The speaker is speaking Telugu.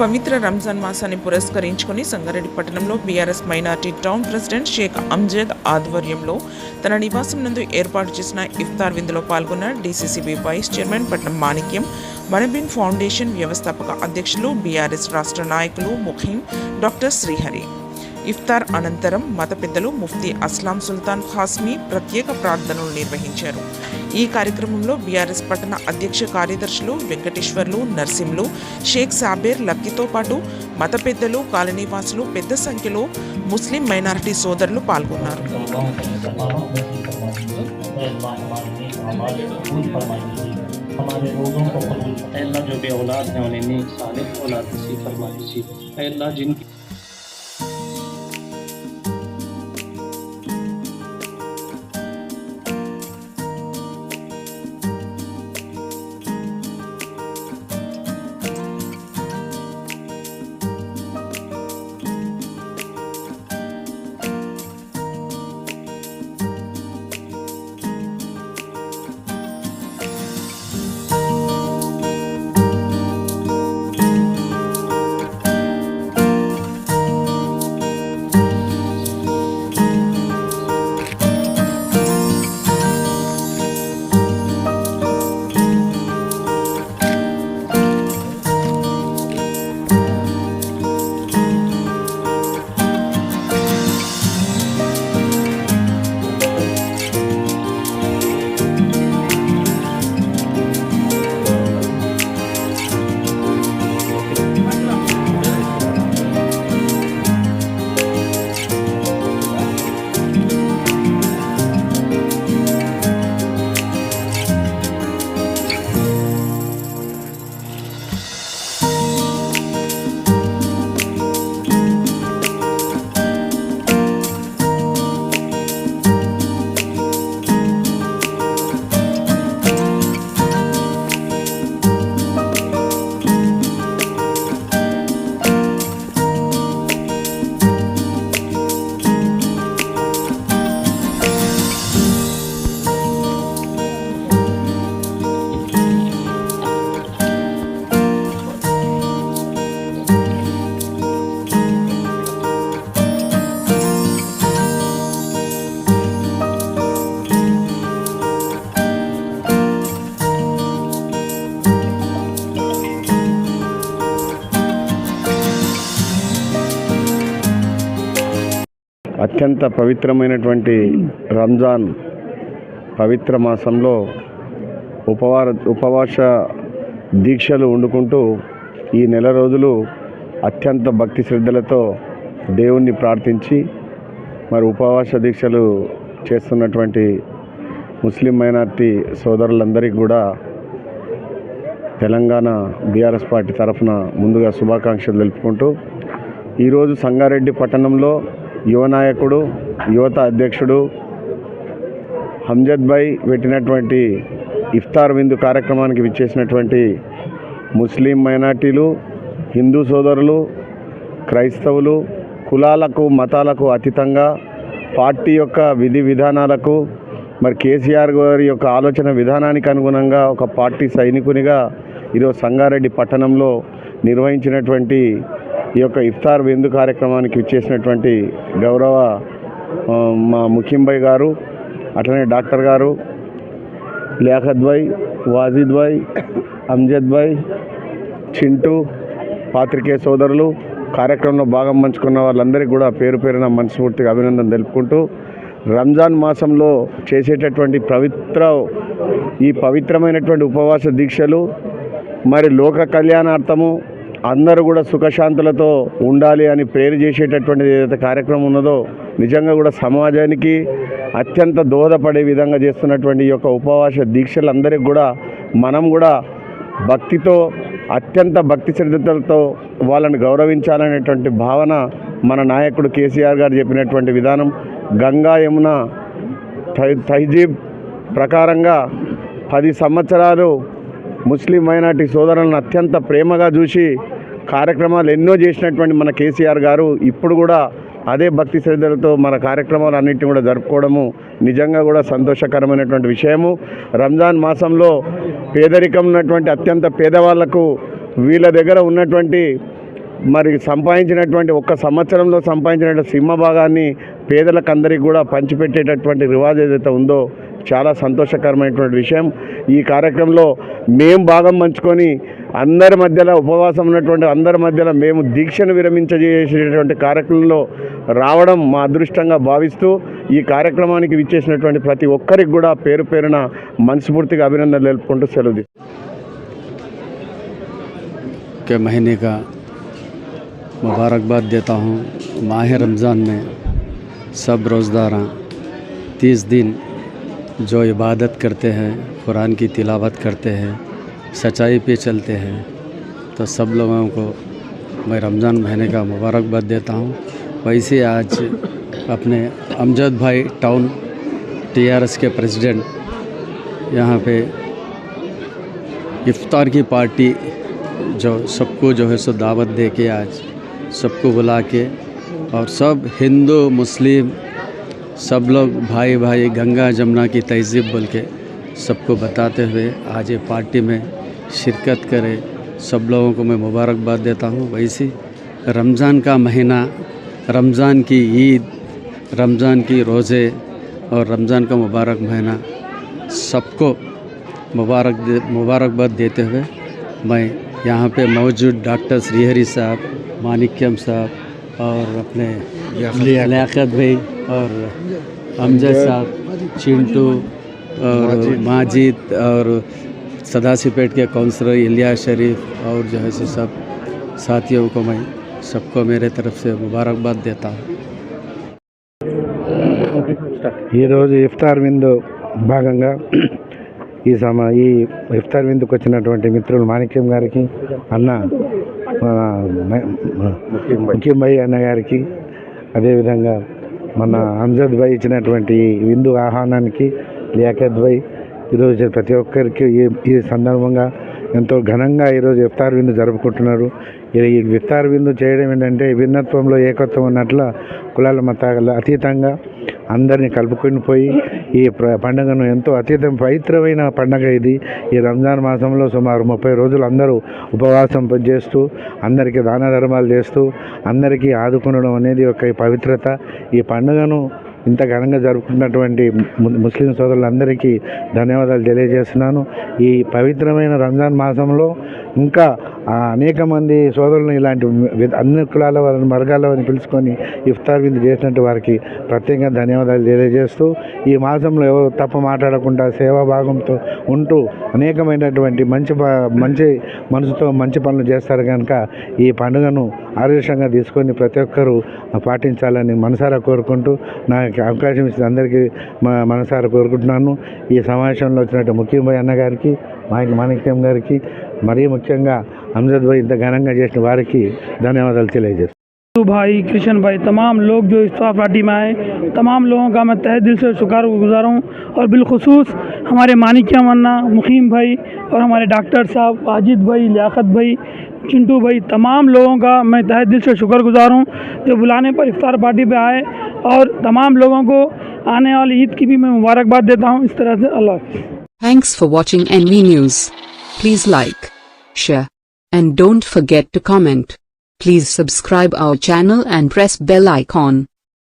పవిత్ర రంజాన్ మాసాన్ని పురస్కరించుకొని సంగారెడ్డి పట్టణంలో BRS minority town president Shaik Anjad ఆధ్వర్యంలో తన నివాసం నందు ఏర్పాటు చేసిన ఇఫ్తార్ విందులో పాల్గొన్న డీసీసీబీ వైస్ చైర్మన్ పట్నం మాణిక్యం మనబిన్ ఫౌండేషన్ వ్యవస్థాపక అధ్యక్షులు బీఆర్ఎస్ రాష్ట్ర నాయకులు ముఖీం డాక్టర్ శ్రీహరి. ఇఫ్తార్ అనంతరం మత పెద్దలు ముఫ్తీ అస్లాం సుల్తాన్ ఖాస్మీ ప్రత్యేక ప్రార్థనలు నిర్వహించారు. ఈ కార్యక్రమంలో బీఆర్ఎస్ పట్టణ అధ్యక్ష కార్యదర్శులు వెంకటేశ్వర్లు నర్సింలు షేక్ సాబేర్ లక్కీతో పాటు మత పెద్దలు కాలనీవాసులు పెద్ద సంఖ్యలో ముస్లిం మైనారిటీ సోదరులు పాల్గొన్నారు हमारे रोगों को कबूल फतेह अल्लाह जो भी औलाद हैं उन्हें नेक सालिह औलाद नसीब फरमा दीजिए ऐ अल्लाह जिनकी అత్యంత పవిత్రమైనటువంటి రంజాన్ పవిత్ర మాసంలో ఉపవార ఉపవాస దీక్షలు వండుకుంటూ ఈ నెల రోజులు అత్యంత భక్తి శ్రద్ధలతో దేవుణ్ణి ప్రార్థించి మరి ఉపవాస దీక్షలు చేస్తున్నటువంటి ముస్లిం మైనార్టీ సోదరులందరికీ కూడా తెలంగాణ బీఆర్ఎస్ పార్టీ తరఫున ముందుగా శుభాకాంక్షలు తెలుపుకుంటూ ఈరోజు సంగారెడ్డి పట్టణంలో యువ నాయకుడు యువత అధ్యక్షుడు హంజద్ భాయ్ పెట్టినటువంటి ఇఫ్తార్ విందు కార్యక్రమానికి విచ్చేసినటువంటి ముస్లిం మైనార్టీలు హిందూ సోదరులు క్రైస్తవులు కులాలకు మతాలకు అతీతంగా పార్టీ యొక్క విధి విధానాలకు మరి కేసీఆర్ గారి యొక్క ఆలోచన విధానానికి అనుగుణంగా ఒక పార్టీ సైనికునిగా ఈరోజు సంగారెడ్డి పట్టణంలో నిర్వహించినటువంటి ఈ యొక్క ఇఫ్తార్ విందు కార్యక్రమానికి ఇచ్చేసినటువంటి గౌరవ మా ముఖ్యంభాయ్ గారు అట్లనే డాక్టర్ గారు లియాఖత్ భాయ్ వాజిద్ భాయ్ అమ్జద్ భాయ్ చింటూ పాత్రికేయ సోదరులు కార్యక్రమంలో భాగం పంచుకున్న వాళ్ళందరికీ కూడా పేరు పేరున మనస్ఫూర్తిగా అభినందన తెలుపుకుంటూ రంజాన్ మాసంలో చేసేటటువంటి పవిత్ర ఈ పవిత్రమైనటువంటి ఉపవాస దీక్షలు మరి లోక కళ్యాణార్థము అందరూ కూడా సుఖశాంతులతో ఉండాలి అని ప్రేరు చేసేటటువంటి ఏదైతే కార్యక్రమం ఉన్నదో నిజంగా కూడా సమాజానికి అత్యంత దోహదపడే విధంగా చేస్తున్నటువంటి ఈ యొక్క ఉపవాస దీక్షలందరికీ కూడా మనం కూడా భక్తితో అత్యంత భక్తి శ్రద్ధలతో వాళ్ళని గౌరవించాలనేటువంటి భావన మన నాయకుడు కేసీఆర్ గారు చెప్పినటువంటి విధానం. గంగా యమున తహజీబ్ తైజీబ్ ప్రకారంగా పది సంవత్సరాలు ముస్లిం మైనార్టీ సోదరులను అత్యంత ప్రేమగా చూసి కార్యక్రమాలు ఎన్నో చేసినటువంటి మన కేసీఆర్ గారు ఇప్పుడు కూడా అదే భక్తి శ్రద్ధలతో మన కార్యక్రమాలు అన్నింటినీ కూడా జరుపుకోవడము నిజంగా కూడా సంతోషకరమైనటువంటి విషయము. రంజాన్ మాసంలో పేదరికం ఉన్నటువంటి అత్యంత పేదవాళ్ళకు వీళ్ళ దగ్గర ఉన్నటువంటి మరి సంపాదించినటువంటి ఒక్క సంవత్సరంలో సంపాదించినటువంటి సింహభాగాన్ని పేదలకు అందరికీ కూడా పంచిపెట్టేటటువంటి రివాజ్ ఏదైతే ఉందో చాలా సంతోషకరమైనటువంటి విషయం ఈ కార్యక్రమంలో మేము భాగం పంచుకొని అందరి మధ్యలో ఉపవాసం ఉన్నటువంటి అందరి మధ్యలో మేము దీక్షను విరమించజేసేటటువంటి కార్యక్రమంలో రావడం మా అదృష్టంగా భావిస్తూ ఈ కార్యక్రమానికి విచ్చేసినటువంటి ప్రతి ఒక్కరికి కూడా పేరు పేరున మనస్ఫూర్తిగా అభినందనలు తెలుపుకుంటూ సెలవు తీసుకుంటున్నాను. के महीने का मुबारकबाद देता हूँ माह रमज़ान में सब रोज़दारा तीस दिन जो इबादत करते हैं, कुरान की तिलावत करते हैं, सच्चाई पे चलते हैं तो सब लोगों को मैं रमज़ान महीने का मुबारकबाद देता हूँ। वैसे आज अपने अमजद भाई टाउन टीआरएस के प्रेसिडेंट यहाँ पे इफ्तार की पार्टी जो सबको जो है सो दावत दे के आज सबको बुला के और सब हिंदू, मुस्लिम सब लोग भाई भाई गंगा जमुना की तहजीब बोल के सबको बताते हुए आज ये पार्टी में शिरकत करे। सब लोगों को मैं मुबारकबाद देता हूँ। वैसे रमज़ान का महीना, रमज़ान की ईद, रमज़ान की रोज़े और रमज़ान का मुबारक महीना सबको मुबारक दे, मुबारकबाद देते हुए मैं यहाँ पे मौजूद डॉक्टर श्रीहरी साहब, मानिक्यम साहब और अपने लियाकत भाई और अमजद साहब चिंटू और माजिद और सदासीपेट के काउंसलर इलिया शरीफ और जो है सो सब साथियों को मैं सबको मेरे तरफ से मुबारकबाद देता हूँ ఈరోజు ఇఫ్తార్ విందు భాగంగా ఈ సమ ఈ ఇఫ్తార్ విందుకు వచ్చినటువంటి మిత్రులు మాణిక్యం గారికి అన్న మన మ- మ- ముఖ్యం భాయ్ అన్న గారికి అదేవిధంగా మన అంజద్ భాయ్ ఇచ్చినటువంటి విందు ఆహ్వానానికి లియాకత్ భాయ్ ఈరోజు ప్రతి ఒక్కరికి ఈ సందర్భంగా ఎంతో ఘనంగా ఈరోజు ఇఫ్తార్ విందు జరుపుకుంటున్నారు. ఈ ఈ ఇఫ్తార్ విందు చేయడం ఏంటంటే భిన్నత్వంలో ఏకత్వం ఉన్నట్ల కులాల మతాల అతీతంగా అందరినీ కలుపుకొని పోయి ఈ పండుగను ఎంతో అత్యంత పవిత్రమైన పండుగ ఇది. ఈ రంజాన్ మాసంలో సుమారు ముప్పై రోజులు అందరూ ఉపవాసం చేస్తూ అందరికీ దాన ధర్మాలు చేస్తూ అందరికీ ఆదుకునడం అనేది ఒక పవిత్రత. ఈ పండుగను ఇంత ఘనంగా జరుపుకున్నటువంటి ము- ముస్లిం సోదరులందరికీ ధన్యవాదాలు తెలియజేస్తున్నాను. ఈ పవిత్రమైన రంజాన్ మాసంలో ఇంకా అనేక మంది సోదరులను ఇలాంటి అన్ని కులాల వారిని వర్గాల వారిని పిలుచుకొని ఇఫ్తార్ విందు చేసినట్టు వారికి ప్రత్యేకంగా ధన్యవాదాలు తెలియజేస్తూ ఈ మాసంలో ఎవరు తప్ప మాట్లాడకుండా సేవాభాగంతో ఉంటూ అనేకమైనటువంటి మంచి మంచి మనసుతో మంచి పనులు చేస్తారు కనుక ఈ పండుగను ఆదర్శంగా తీసుకొని ప్రతి ఒక్కరూ పాటించాలని మనసారా కోరుకుంటూ నాకు అవకాశం ఇచ్చిన అందరికీ మా మనసారా కోరుకుంటున్నాను ఈ సమావేశంలో వచ్చినట్టు ముఖ్యమైన అన్న గారికి మాయక మాణిక్యం గారికి మరీ ముఖ్యంగా అమ్జద్ భాయ్ ఇంత ఘనంగా చేసిన వారికి ధన్యవాదాలు తెలియజేస్తాను तो भाई कृष्ण भाई तमाम लोग जो इस पार्टी में आए तमाम लोगों का मैं तहे दिल से शुक्र गुजार हूँ और बिलखसूस हमारे मानिक्या मन्ना मुकीम भाई और हमारे डॉक्टर साहब वाजिद भाई लियाकत भाई चिंटू भाई तमाम लोगों का मैं तहे दिल से शुक्रगुजार हूँ जो बुलाने पर इफ्तार पार्टी पे आए और तमाम लोगों को आने वाली ईद की भी मैं मुबारकबाद देता हूँ। इस तरह से अल्लाह thanks for watching N V news please like share and don't forget to comment please subscribe our channel and press bell icon